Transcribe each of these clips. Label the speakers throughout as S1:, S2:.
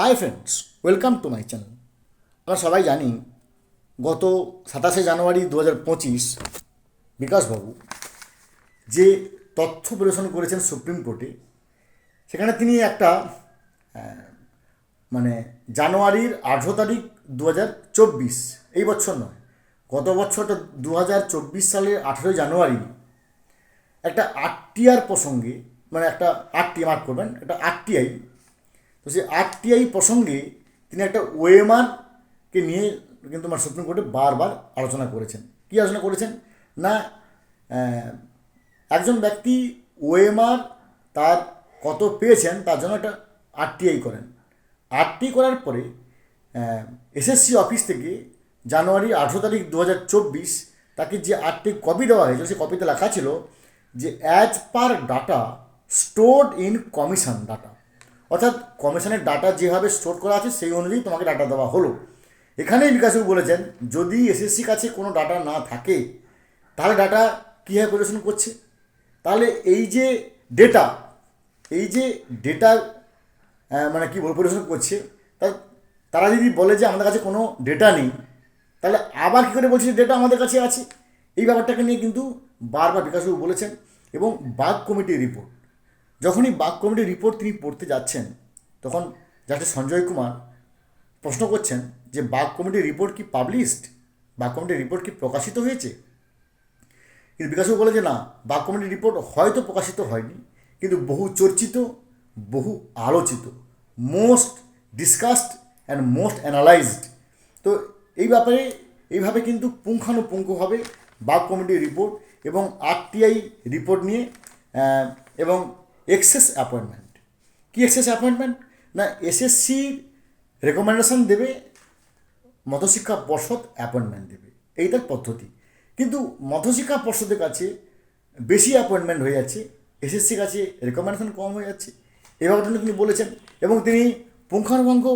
S1: Hi friends welcome to my channel আমরা সবাই জানি গত সাতাশে জানুয়ারি দু হাজার পঁচিশ বিকাশবাবু যে তথ্য পরিবেশন করেছেন সুপ্রিম কোর্টে, সেখানে তিনি একটা মানে জানুয়ারির আঠেরো তারিখ দু হাজার চব্বিশ, এই বছর নয়, গত বছরটা দু হাজার চব্বিশ সালের আঠেরোই জানুয়ারি, একটা আরটিআর প্রসঙ্গে মানে একটা আরটি মার্ক করবেন, একটা আরটিআই তো সেই আরটিআই প্রসঙ্গে তিনি একটা ওএমআরকে নিয়ে কিন্তু আমার সুপ্রিম কোর্টে বারবার আলোচনা করেছেন। কী আলোচনা করেছেন? না একজন ব্যক্তি ওএমআর তার কত পেয়েছেন তার জন্য একটা আরটিআই করেন। আরটি করার পরে এসএসসি অফিস থেকে জানুয়ারি আঠেরো তারিখ দু হাজার চব্বিশ তাকে যে আরটি কপি দেওয়া হয়েছিল, সেই কপিতে লেখা ছিল যে as per data stored in commission data অর্থাৎ কমিশনের ডাটা যেভাবে স্টোর করা আছে, সেই অনুযায়ী তোমাকে ডাটা দেওয়া হলো। এখানেই বিকাশবাবু বলেছেন, যদি এসএসসি কাছে কোনো ডাটা না থাকে, তাহলে ডাটা কীভাবে পরিবেশন করছে? তাহলে এই যে ডেটা এই যে ডেটা মানে কী বল পরিবেশন করছে, তা- তারা যদি বলে যে আমাদের কাছে কোনো ডেটা নেই, তাহলে আবার কী করে বলছে ডেটা আমাদের কাছে আছে? এই ব্যাপারটাকে নিয়ে কিন্তু বারবার বিকাশবাবু বলেছেন এবং বাগ কমিটির রিপোর্ট যখনই বাক কমিটির রিপোর্ট তিনি পড়তে যাচ্ছেন, তখন যাতে সঞ্জয় কুমার প্রশ্ন করছেন যে বাগ কমিটির রিপোর্ট কি পাবলিশড বাগ কমিটির রিপোর্ট কি প্রকাশিত হয়েছে? কিন্তু বিকাশবাবু বলে যে, না বাগ কমিটির রিপোর্ট হয়তো প্রকাশিত হয়নি, কিন্তু বহু চর্চিত, বহু আলোচিত most discussed and most analysed তো এই ব্যাপারে এইভাবে কিন্তু পুঙ্খানুপুঙ্খভাবে বাগ কমিটির রিপোর্ট এবং আরটিআই রিপোর্ট নিয়ে এবং এক্সেস অ্যাপয়েন্টমেন্ট কী এক্সেস অ্যাপয়েন্টমেন্ট না এসএসসির রেকমেন্ডেশন দেবে, মধ্যশিক্ষা পর্ষদ অ্যাপয়েন্টমেন্ট দেবে। এই তার পদ্ধতি। কিন্তু মধ্যশিক্ষা পর্ষদের কাছে বেশি অ্যাপয়েন্টমেন্ট হয়ে যাচ্ছে এসএসসির কাছে রেকমেন্ডেশন কম হয়ে যাচ্ছে। এই ব্যাপারটা তিনি বলেছেন এবং তিনি পুঙ্খানুপুঙ্খ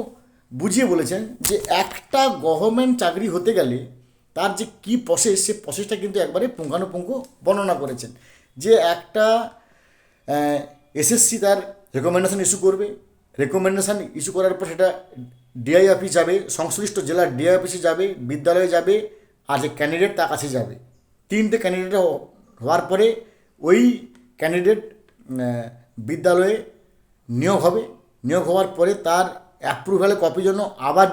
S1: বুঝিয়ে বলেছেন যে একটা গভর্নমেন্ট চাকরি হতে গেলে তার যে কী প্রসেস সে প্রসেসটা কিন্তু একবারে পুঙ্খানুপুঙ্খ বর্ণনা করেছেন। যে একটা এসএসসি তার রেকমেন্ডেশন ইস্যু করবে। রেকমেন্ডেশন ইস্যু করার পর সেটা ডিআই অফিস যাবে, সংশ্লিষ্ট জেলার ডিআই অফিসে যাবে, বিদ্যালয়ে যাবে, আর যে ক্যান্ডিডেট তার কাছে যাবে। তিনটে ক্যান্ডিডেট হওয়ার পরে ওই ক্যান্ডিডেট বিদ্যালয়ে নিয়োগ হবে। নিয়োগ হওয়ার পরে তার অ্যাপ্রুভ্যালের কপির জন্য আবার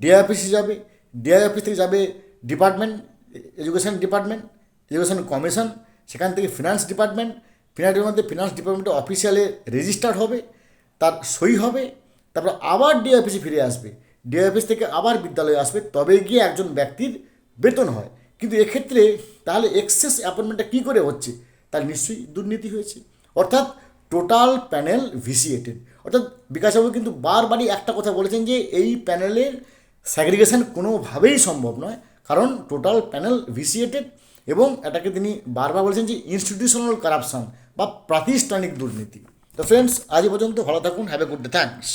S1: ডিআই অফিসে যাবে। ডিআই অফিস থেকে যাবে department education department education commission সেখান থেকে ফিনান্স ডিপার্টমেন্ট ফিনান্সের মধ্যে ফিনান্স ডিপার্টমেন্টে অফিসিয়ালে রেজিস্টার্ড হবে, তার সই হবে, তারপর আবার ডিআই অফিসে ফিরে আসবে। ডিআই অফিস থেকে আবার বিদ্যালয়ে আসবে, তবে গিয়ে একজন ব্যক্তির বেতন হয়। কিন্তু এক্ষেত্রে তাহলে এক্সেস অ্যাপয়েন্টমেন্টটা কী করে হচ্ছে? তার নিশ্চয়ই দুর্নীতি হয়েছে। অর্থাৎ টোটাল প্যানেল ভিসিয়েটেড অর্থাৎ বিকাশবাবু কিন্তু বারবারই একটা কথা বলেছেন যে এই প্যানেলের স্যাগ্রিগেশন কোনোভাবেই সম্ভব নয়। কারণ টোটাল প্যানেল ভিসিয়েটেড এবং এটাকে তিনি বারবার বলেছেন যে ইনস্টিটিউশনাল কারাপশন বা প্রাতিষ্ঠানিক দুর্নীতি। তো ফ্রেন্ডস আজ পর্যন্ত ভালো থাকুন have a good day thanks